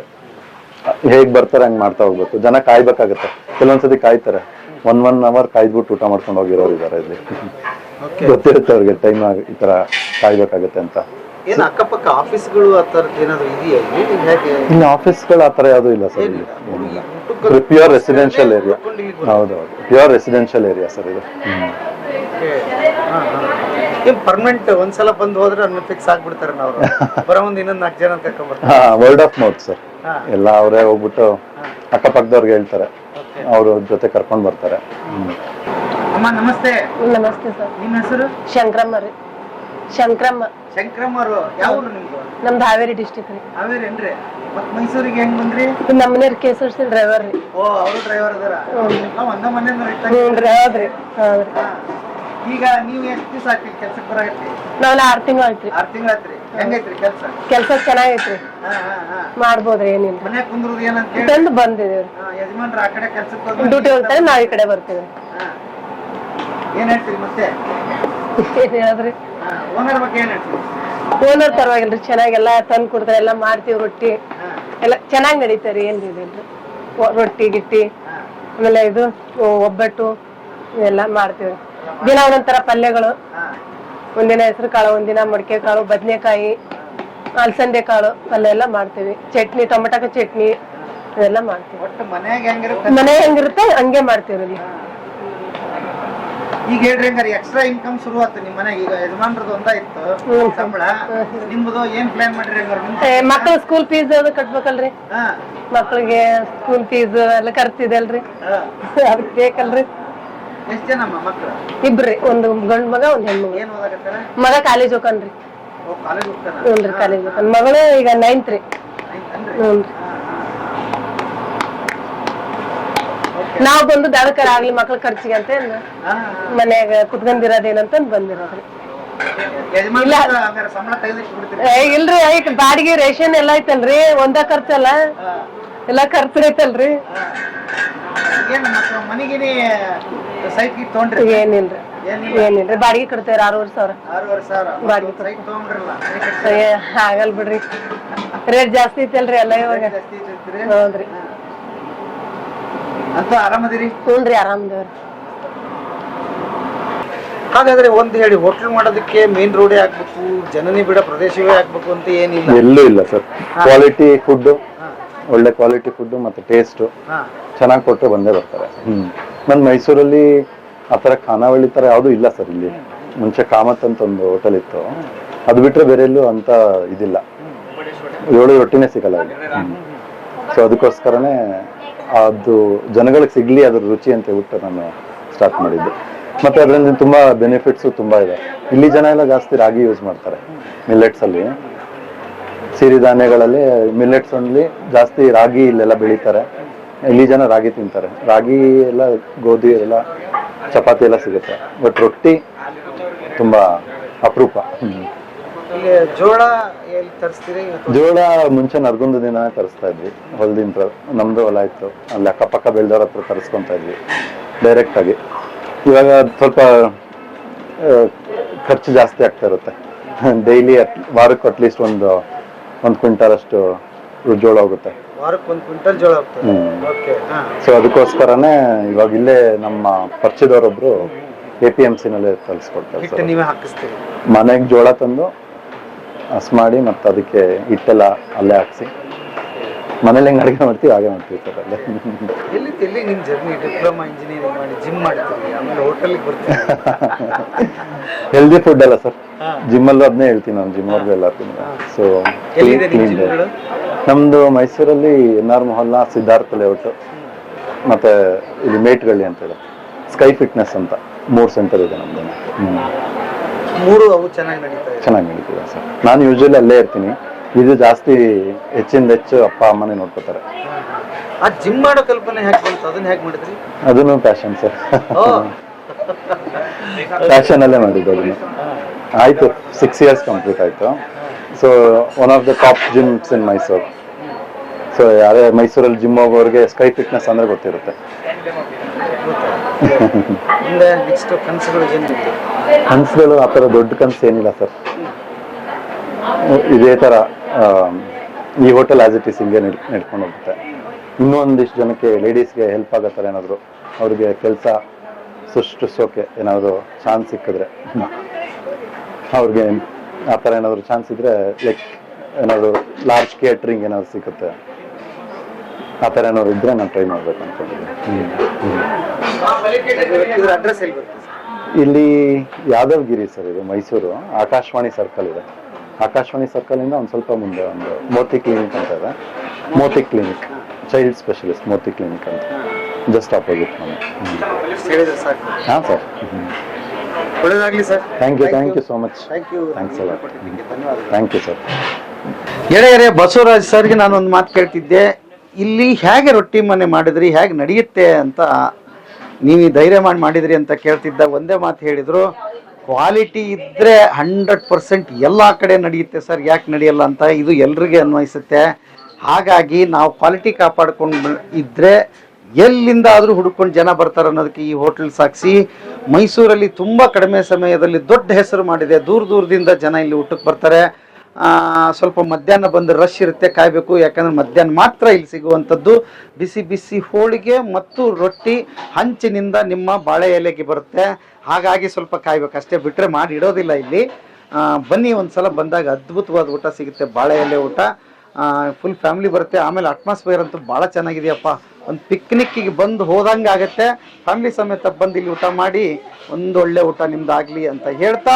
ಹೇಗ್ ಬರ್ತಾರೆ ಹಂಗ್ ಮಾಡ್ತಾ ಹೋಗ್ಬೇಕು. ಜನ ಕಾಯ್ಬೇಕಾಗತ್ತೆ. ಕೆಲವೊಂದ್ಸತಿ ಕಾಯ್ತಾರೆ. ಒನ್ ಒನ್ ಅವರ್ ಕಾಯ್ದ್ಬಿಟ್ಟು ಊಟ ಮಾಡ್ಕೊಂಡು ಹೋಗಿರೋರು ಇದಾರೆ ಇಲ್ಲಿ. ಗೊತ್ತಿರುತ್ತೆ ಅವ್ರಿಗೆ ಟೈಮ್ ಈ ತರ ಕಾಯ್ಬೇಕಾಗತ್ತೆ ಅಂತ. ಏನು ಅಕ್ಕಪಕ್ಕ ಆಫೀಸ್ಗಳು ಆ ಥರದ್ದು ಏನಾದ್ರು ಇದೆಯಾ ಇಲ್ಲಿ? ಹೇಗೆ? ಇಲ್ಲಿ ಆಫೀಸ್ಗಳು ಆ ಥರ ಯಾವುದೂ ಇಲ್ಲ ಸರ್ ಇಲ್ಲಿ. ಪ್ಯೂರ್ ರೆಸಿಡೆನ್ಷಿಯಲ್ ಏರಿಯಾ ಹೌದೌದು ಪ್ಯೂರ್ ರೆಸಿಡೆನ್ಷಿಯಲ್ ಏರಿಯಾ ಸರ್ ಇದು. ಏನು ಪರ್ಮನೆಂಟ್ ಒಂದ್ಸಲ ಬಂದು ಹೋದ್ರೆ ಅದನ್ನ ಫಿಕ್ಸ್ ಆಗ್ಬಿಡ್ತಾರೆ ನಾವು ಬರೋ ಒಂದು ಇನ್ನೊಂದು ನಾಲ್ಕು ಜನ ಕರ್ಕೊಂಡ್ಬರ್ತಾರೆ. ಹಾ ವರ್ಡ್ ಆಫ್ ಮೌತ್ ಸರ್. ಹಾ. ಎಲ್ಲ ಅವರೇ ಹೋಗ್ಬಿಟ್ಟು ಅಕ್ಕಪಕ್ಕದವ್ರಿಗೆ ಹೇಳ್ತಾರೆ. ಅವ್ರ ಜೊತೆ ಕರ್ಕೊಂಡ್ ಬರ್ತಾರೆ. ಅಮ್ಮ ನಮಸ್ತೆ. ನಮಸ್ತೆ ಸರ್. ನಿಮ್ಮ ಹೆಸರು? ಶಂಕ್ರಮ್ಮ ರೀ. ಶಂಕ್ರಮ್ಮ. ಶಂಕ್ರಮ್ಮರು ಅವರು ಯಾವ ನಿಮ್ದು? ನಮ್ದು ಹಾವೇರಿ ಡಿಸ್ಟಿಕ್ ರೀ. ಹಾವೇರೇನ್ರಿ ಮತ್ ಮೈಸೂರಿಗೆ ಹೆಂಗ್ ಬಂದ್ರಿ? ನಮ್ಮ ಮನೆಯವ್ರ ಕೇಸರ್ಸಿ ಡ್ರೈವರ್ ರೀ. ಓ ಅವರು ಡ್ರೈವರ್ ಅದಾರ? ನಾವ್ ಒಂದ ಮನೆ ಹ್ಞೂ ರೀ ಹೌದ್ರಿ ಹೌದ್ರಿ. ಈಗ ನೀವು ಎಷ್ಟು ದಿವಸ ಆಗ್ತಿ ಕೆಲ್ಸಕ್ ಬರಾಕತ್ತಿ ನಾವೆಲ್ಲ ಆರ್ ತಿಂಗಳು ಆಯ್ತ್ರಿ ಆರು ತಿಂಗಳಾತ್ರಿ ಹೆಂಗೈತ್ರಿ ಕೆಲ್ಸ? ಕೆಲ್ಸ ಚೆನ್ನಾಗೈತ್ರಿ. ಹಾ ಹಾ ಹಾ. ಮಾಡ್ಬೋದ್ರಿ ಏನಿಲ್ಲ. ಮನ್ಯಾಗ ಕುಂದ್ರದು ಏನಂತ ಹೇಳಿ? ತಂದು ಬಂದಿದೇವ್ರಿ ಹಾ, ಯಜಮಾನ್ರು ಆ ಕಡೆ ಕೆಲ್ಸಕ್ಕೆ ಹೋದ್ರೆ? ಡ್ಯೂಟಿ ಹೋಗ್ತಾರೆ ನಾವ್ ಈ ಕಡೆ ಬರ್ತೀವಿ. ಹಾ. ಏನ್ ಹೇಳ್ತೀರಿ ಮತ್ತೆ? ಏನ್ ಹೇಳಿದ್ರಿ? ಓನರ್ ಪರವಾಗಿಲ್ರಿ ಚೆನ್ನಾಗೆಲ್ಲ ತಂದ್ ಕೊಡ್ತಾರೆ ಎಲ್ಲ ಮಾಡ್ತೀವಿ ರೊಟ್ಟಿ. ಎಲ್ಲ ಚೆನ್ನಾಗಿ ನಡೀತಾರೆ ಏನ್ ಇದಿಲ್ರಿ ರೊಟ್ಟಿ ಗಿಟ್ಟಿ ಆಮೇಲೆ ಇದು ಒಬ್ಬಟ್ಟು ಇವೆಲ್ಲ ಮಾಡ್ತೀವಿ. ದಿನ ಒಂದೊಂದ್ ಪಲ್ಯಗಳು. ಒಂದಿನ ಹೆಸರು ಕಾಳು ಒಂದಿನ ಮಡಿಕೆ ಕಾಳು ಬದನೆಕಾಯಿ ಅಲಸಂದೆ ಕಾಳು ಪಲ್ಯ ಎಲ್ಲ ಮಾಡ್ತೀವಿ. ಚಟ್ನಿ ಟೊಮೆಟೊ ಚಟ್ನಿ ಇವೆಲ್ಲ ಮಾಡ್ತೀವಿ. ಮನೆ ಹೆಂಗಿರುತ್ತೆ? ಹಂಗೆ ಮಾಡ್ತೀವಿ ಈಗ ಹೇಳ್ರಿ ಹಂಗಾರೆ ಎಕ್ಸ್ಟ್ರಾ ಇನ್ಕಮ್ ಶುರು ಆಯ್ತು ನಿಮ್ ಮನೆಗೆ ಈಗ ಯಜಮಾನ್ರದ್ದು ಒಂದ ಇತ್ತು ಸಂಬಳ ನಿಮ್ದು ಏನ್ ಪ್ಲಾನ್ ಮಾಡ್ರಿ ಹಂಗಾರೆ ಮಕ್ಳು ಸ್ಕೂಲ್ ಫೀಸ್ ಅದು ಕಟ್ಬೇಕಲ್ರಿ? ಹಾ. ಮಕ್ಳಿಗೆ ಸ್ಕೂಲ್ ಫೀಸ್ ಎಲ್ಲ ಖರ್ಚಿದೆ ಅಲ್ರಿ. ಅದಕ್ಕೆ ಬೇಕಲ್ರಿ? ಎಷ್ಟ್ ಮಕ್ಳು? ಇಬ್ರಿ ಒಂದು ಗಂಡ್ ಮಗ ಒಂದ್ ಹೆಣ್ಣು ಏನ್ ಓದಾಕತ್ತಾರ? ಮಗ ಕಾಲೇಜ್ ಹೋಗನ್ರಿ ಓ ಕಾಲೇಜ್ ಹೋಗ್ತಾನ? ಕಾಲೇಜ್ ಹೋಗನ್ ಮಗಳು ಈಗ ನೈನ್ತ್ ರೀ. ಆಯ್ತನ್ರಿ ನಾವ್ ಬಂದು ದಡಕರ ಆಗ್ಲಿ ಮಕ್ಳ ಖರ್ಚಿಗೆ ಅಂತ ಮನ್ಯಾಗ ಕುತ್ಕೊಂಡಿರೋದೇನಂತ ಬಂದಿರೋದ್ರಿ ಇಲ್ರಿ ಈಗ ಬಾಡಿಗೆ ರೇಷನ್ ಎಲ್ಲ ಐತಲ್ರಿ ಒಂದ ಖರ್ಚಲ್ಲ. ಎಲ್ಲಾ ಖರ್ಚು ಐತಲ್ರಿ. ಏನಿಲ್ರಿ. ಏನಿಲ್ಲ. ಏನಿಲ್ರಿ ಬಾಡಿಗೆ ಕಟ್ತೇವ್ರಿ ಆರೂವರೆ ಸಾವಿರ. ಬಾಡಿಗೆ ಆಗಲ್ ಬಿಡ್ರಿ. ರೇಟ್ ಜಾಸ್ತಿ ಐತಲ್ರಿ ಎಲ್ಲ ಇವಾಗ. ಹೌದ್ರಿ. ಅಂತ ಆರಾಮದಿರಿ? ಹ್ಞೂನ್ರಿ ಆರಾಮದೇವ್ರಿ. ಹಾಗಾದ್ರೆ ಒಂದ್ ಹೇಳಿ ಹೋಟ್ಲ್ ಮಾಡೋದಕ್ಕೆ ಮೇನ್ ರೋಡೇ ಆಗ್ಬೇಕು ಜನನಿ ಬಿಡ ಪ್ರದೇಶವೇ ಆಗ್ಬೇಕು ಅಂತ ಏನಿಲ್ಲ? ಎಲ್ಲೂ ಇಲ್ಲ ಸರ್. ಕ್ವಾಲಿಟಿ ಫುಡ್ ಒಳ್ಳೆ ಕ್ವಾಲಿಟಿ ಫುಡ್ ಮತ್ತೆ ಟೇಸ್ಟ್ ಹಾ. ಚೆನ್ನಾಗಿ ಕೊಟ್ಟರೆ ಬಂದೇ ಬರ್ತಾರೆ. ಹ್ಮ್. ನನ್ ಮೈಸೂರಲ್ಲಿ ಆ ತರ ಖಾನಾವಳಿ ತರ ಯಾವ್ದು ಇಲ್ಲ ಸರ್ ಇಲ್ಲಿ. ಮುಂಚೆ ಕಾಮತ್ ಅಂತ ಒಂದು ಹೋಟೆಲ್ ಇತ್ತು. ಅದು ಬಿಟ್ರೆ ಬೇರೆ ಎಲ್ಲೂ ಅಂತ ಇದಿಲ್ಲ. ಏಳು ರೊಟ್ಟಿನೇ ಸಿಗಲ್ಲ ಇಲ್ಲಿ. ಸೊ ಅದಕ್ಕೋಸ್ಕರನೇ ಅದು ಜನಗಳಿಗೆ ಸಿಗ್ಲಿ ಅದ್ರ ರುಚಿ ಅಂತ ಹೇಳ್ಬಿಟ್ಟು ನಾನು ಸ್ಟಾರ್ಟ್ ಮಾಡಿದ್ದು. ಮತ್ತೆ ಅದರಿಂದ ತುಂಬಾ ಬೆನಿಫಿಟ್ಸ್ ತುಂಬಾ ಇದೆ. ಇಲ್ಲಿ ಜನ ಎಲ್ಲ ಜಾಸ್ತಿ ರಾಗಿ ಯೂಸ್ ಮಾಡ್ತಾರೆ ಮಿಲ್ಲೆಟ್ಸ್ ಅಲ್ಲಿ. ಸಿರಿಧಾನ್ಯಗಳಲ್ಲಿ ಮಿಲ್ಲೆಟ್ಸ್ ಅಲ್ಲಿ ಜಾಸ್ತಿ ರಾಗಿ ಇಲ್ಲೆಲ್ಲ ಬೆಳೀತಾರೆ. ಇಲ್ಲಿ ಜನ ರಾಗಿ ತಿಂತಾರೆ. ರಾಗಿ ಎಲ್ಲ, ಗೋಧಿ ಎಲ್ಲ, ಚಪಾತಿ ಎಲ್ಲ ಸಿಗುತ್ತೆ. ಬಟ್ ರೊಟ್ಟಿ ತುಂಬಾ ಅಪರೂಪ. ಇಲ್ಲಿ ಜೋಳ ಎಲ್ಲಿ ತರಿಸ್ತೀರಿ? ಜೋಳ ಮುಂಚೆ ನರ್ಗುಂದ ದಿನ ತರಿಸ್ತಾ ಇದ್ವಿ. ಹೊಲದಿಂದ ನಮ್ದು ಹೊಲ ಇತ್ತು. ಅಲ್ಲಿ ಅಕ್ಕಪಕ್ಕ ಬೆಳೆದವ್ರ ಹತ್ರ ತರಿಸ್ಕೊಂತ ಇದ್ವಿ. ಡೈರೆಕ್ಟ್ ಆಗಿ. ಇವಾಗ ಸ್ವಲ್ಪ ಖರ್ಚು ಜಾಸ್ತಿ ಆಗ್ತಾ ಇರುತ್ತೆ. ಡೈಲಿ ವಾರಕ್ಕೆ ಅಟ್ಲೀಸ್ಟ್ ಒಂದು ಒಂದು ಕ್ವಿಂಟಲ್ ಅಷ್ಟು ಜೋಳ ಹೋಗುತ್ತೆ ಸೊ ಅದಕ್ಕೋಸ್ಕರನೇ ಇವಾಗ ಇಲ್ಲೇ ನಮ್ಮ ಪರಿಚಯದವರೊಬ್ರು ಎ ಪಿ ಎಂ ಹಿಟ್ಟು ನೀವೇ ಹಾಕಿಸ್ತೀರಿ. ಮನೆಗೆ ಜೋಳ ತಂದು ಹಸ್ ಮಾಡಿ ಮತ್ತು ಅದಕ್ಕೆ ಹಿಟ್ಟೆಲ್ಲ ಅಲ್ಲೇ ಹಾಕ್ಸಿ. ಮನೇಲಿ ಹೆಂಗೆ ಅಡುಗೆ ಮಾಡ್ತೀವಿ ಹಾಗೆ ಮಾಡ್ತೀವಿ ಸರ್ ಅಲ್ಲೇ. ಎಲ್ಲಿ ಎಲ್ಲಿ ನಿಮ್ಮ ಜರ್ನಿ? ಡಿಪ್ಲೊಮಾ ಇಂಜಿನಿಯರಿಂಗ್ ಮಾಡಿ ಜಿಮ್ ಮಾಡ್ತೀವಿ ಆಮೇಲೆ ಹೋಟೆಲ್ಗೆ ಬರ್ತೀವಿ ಹೆಲ್ದಿ ಫುಡ್ ಅಲ್ಲ ಸರ್. ಜಿಮ್ಮಲ್ಲೂ ಅದನ್ನೇ ಹೇಳ್ತೀನಿ ನಾನು ಜಿಮ್ ಅವ್ರಿಗೂ ಎಲ್ಲ ಸೊ ಕ್ಲೀನ್ ನಮ್ಮದು ಮೈಸೂರಲ್ಲಿ N R Mohalla Siddhartha layout ಮತ್ತು ಇಲ್ಲಿ ಮೇಟ್ಗಳ್ಳಿ ಅಂತ ಹೇಳಿ. ಸ್ಕೈ ಫಿಟ್ನೆಸ್ ಅಂತ. ಮೂರು ಸೆಂಟರ್ ಇದೆ ನಮ್ಮದೇ ಹ್ಮ್. ಮೂರು ಅವು ಚೆನ್ನಾಗಿ ನಡೀತಾ ಇದೆ. ಚೆನ್ನಾಗಿ ನಡೀತಿದೆ ಸರ್. ನಾನು ಯೂಶಲಿ ಅಲ್ಲೇ ಇರ್ತೀನಿ. ಇದು ಜಾಸ್ತಿ ಹೆಚ್ಚಿಂದ ಹೆಚ್ಚು ಅಪ್ಪ ಅಮ್ಮನೇ ನೋಡ್ಕೋತಾರೆ. ಆ ಜಿಮ್ ಮಾಡೋ ಕಲ್ಪನೆ ಹೇಗೆ ಬಂತು? ಅದನ್ನ ಹೇಗೆ ಮಾಡಿದ್ರಿ? ಅದನ್ನು ಫ್ಯಾಷನ್ ಸರ್. ಓ. ಪ್ಯಾಷನ್ ಅಲ್ಲೇ ಮಾಡಿದ್ದು ಅದನ್ನು. ಆಯ್ತು ಸಿಕ್ಸ್ ಇಯರ್ಸ್ ಕಂಪ್ಲೀಟ್ ಆಯ್ತು. So one of the top gyms in Mysuru so ಯಾರೇ ಮೈಸೂರಲ್ಲಿ ಜಿಮ್ ಹೋಗೋರಿಗೆ ಸ್ಕೈ ಫಿಟ್ನೆಸ್ ಅಂದ್ರೆ ಗೊತ್ತಿರುತ್ತೆ. ನೆಕ್ಸ್ಟ್ ಕನಸುಗಳು ಆ ಥರ ದೊಡ್ಡ ಕನಸು ಏನಿಲ್ಲ ಸರ್. ಇದೇ ಥರ ಈ ಹೋಟೆಲ್ ಆಸ್ ಇಟ್ ಇಸ್ ಹಿಂಗೆ ನಡ್ ನಡ್ಕೊಂಡು ಹೋಗುತ್ತೆ. ಇನ್ನೂ ಒಂದಿಷ್ಟು ಜನಕ್ಕೆ ಲೇಡೀಸ್ಗೆ ಹೆಲ್ಪ್ ಆಗೋ ಥರ ಏನಾದರೂ, ಅವ್ರಿಗೆ ಕೆಲಸ ಸೃಷ್ಟಿಸೋಕೆ ಏನಾದರೂ ಚಾನ್ಸ್ ಸಿಕ್ಕಿದ್ರೆ. ಅವ್ರಿಗೆ ಆ ಥರ ಏನಾದರೂ ಚಾನ್ಸ್ ಇದ್ರೆ ಲೈಕ್ ಏನಾದರೂ ಲಾರ್ಜ್ ಕೇಟ್ರಿಂಗ್ ಏನಾದ್ರು ಸಿಗುತ್ತೆ ಆ ಥರ ಏನಾದ್ರು ಇದ್ರೆ ನಾನು ಟ್ರೈ ಮಾಡ್ಬೇಕು ಅನ್ಕೊಂಡಿದ್ದೀನಿ. ಇಲ್ಲಿ ಯಾದವಗಿರಿ ಸರ್ ಇದು ಮೈಸೂರು. ಆಕಾಶವಾಣಿ ಸರ್ಕಲ್ ಇದೆ. ಆಕಾಶವಾಣಿ ಸರ್ಕಲ್ ಇಂದ ಒಂದು ಸ್ವಲ್ಪ ಮುಂದೆ ಒಂದು ಮೋತಿ ಕ್ಲಿನಿಕ್ ಅಂತ ಇದೆ. Moti clinic child specialist Moti clinic ಅಂತ. ಜಸ್ಟ್ ಆಪೋಸಿಟ್ ನಾನು ಹಾಂ ಸರ್. ಒಳ್ಳೇದಾಗ್ಲಿ sir. Thank you thank you so much thank you thanks thank you sir ಗೆಳೆಯರೇ ಬಸವರಾಜ್ ಸರ್ಗೆ ನಾನು ಒಂದು ಮಾತು ಕೇಳ್ತಿದ್ದೆ. ಇಲ್ಲಿ ಹೇಗೆ ರೊಟ್ಟಿ ಮನೆ ಮಾಡಿದ್ರಿ, ಹೇಗೆ ನಡೆಯುತ್ತೆ ಅಂತ ನೀವು ಧೈರ್ಯ ಮಾಡಿ ಮಾಡಿದ್ರಿ ಅಂತ ಕೇಳ್ತಿದ್ದ ಒಂದೇ ಮಾತು ಹೇಳಿದರು, ಕ್ವಾಲಿಟಿ ಇದ್ರೆ ಹಂಡ್ರೆಡ್ ಪರ್ಸೆಂಟ್ ಎಲ್ಲ ಕಡೆ ನಡೆಯುತ್ತೆ ಸರ್, ಯಾಕೆ ನಡೆಯಲ್ಲ ಅಂತ ಇದು ಎಲ್ರಿಗೆ ಅನ್ವಯಿಸುತ್ತೆ. ಹಾಗಾಗಿ ನಾವು ಕ್ವಾಲಿಟಿ ಕಾಪಾಡ್ಕೊಂಡು ಇದ್ದರೆ ಎಲ್ಲಿಂದ ಆದರೂ ಹುಡ್ಕೊಂಡು ಜನ ಬರ್ತಾರೆ ಅನ್ನೋದಕ್ಕೆ ಈ ಹೋಟೆಲ್ ಸಾಕ್ಷಿ ಮೈಸೂರಲ್ಲಿ ತುಂಬ ಕಡಿಮೆ ಸಮಯದಲ್ಲಿ ದೊಡ್ಡ ಹೆಸರು ಮಾಡಿದೆ, ದೂರ ದೂರದಿಂದ ಜನ ಇಲ್ಲಿ ಊಟಕ್ಕೆ ಬರ್ತಾರೆ. ಸ್ವಲ್ಪ ಮಧ್ಯಾಹ್ನ ಬಂದು ರಶ್ ಇರುತ್ತೆ, ಕಾಯಬೇಕು. ಯಾಕಂದ್ರೆ ಮಧ್ಯಾಹ್ನ ಮಾತ್ರ ಇಲ್ಲಿ ಸಿಗುವಂಥದ್ದು. ಬಿಸಿ ಬಿಸಿ ಹೋಳಿಗೆ ಮತ್ತು ರೊಟ್ಟಿ ಹಂಚಿನಿಂದ ನಿಮ್ಮ ಬಾಳೆ ಎಲೆಗೆ ಬರುತ್ತೆ. ಹಾಗಾಗಿ ಸ್ವಲ್ಪ ಕಾಯ್ಬೇಕು. ಅಷ್ಟೇ ಬಿಟ್ಟರೆ ಮಾಡಿ ಇಡೋದಿಲ್ಲ ಇಲ್ಲಿ. ಬನ್ನಿ ಬನ್ನಿ ಒಂದ್ಸಲ ಬಂದಾಗ ಅದ್ಭುತವಾದ ಊಟ ಸಿಗುತ್ತೆ. ಬಾಳೆ ಎಲೆ ಊಟ. ಫುಲ್ ಫ್ಯಾಮಿಲಿ ಬರುತ್ತೆ. ಆಮೇಲೆ ಅಟ್ಮಾಸ್ಫಿಯರ್ ಅಂತೂ ಭಾಳ ಚೆನ್ನಾಗಿದೆಯಪ್ಪ. ಒಂದು ಪಿಕ್ನಿಕ್ಕಿಗೆ ಬಂದು ಹೋದಂಗೆ ಆಗುತ್ತೆ. ಫ್ಯಾಮಿಲಿ ಸಮೇತ ಬಂದು ಇಲ್ಲಿ ಊಟ ಮಾಡಿ ಒಂದು ಒಳ್ಳೆ ಊಟ ನಿಮ್ದಾಗ್ಲಿ ಅಂತ ಹೇಳ್ತಾ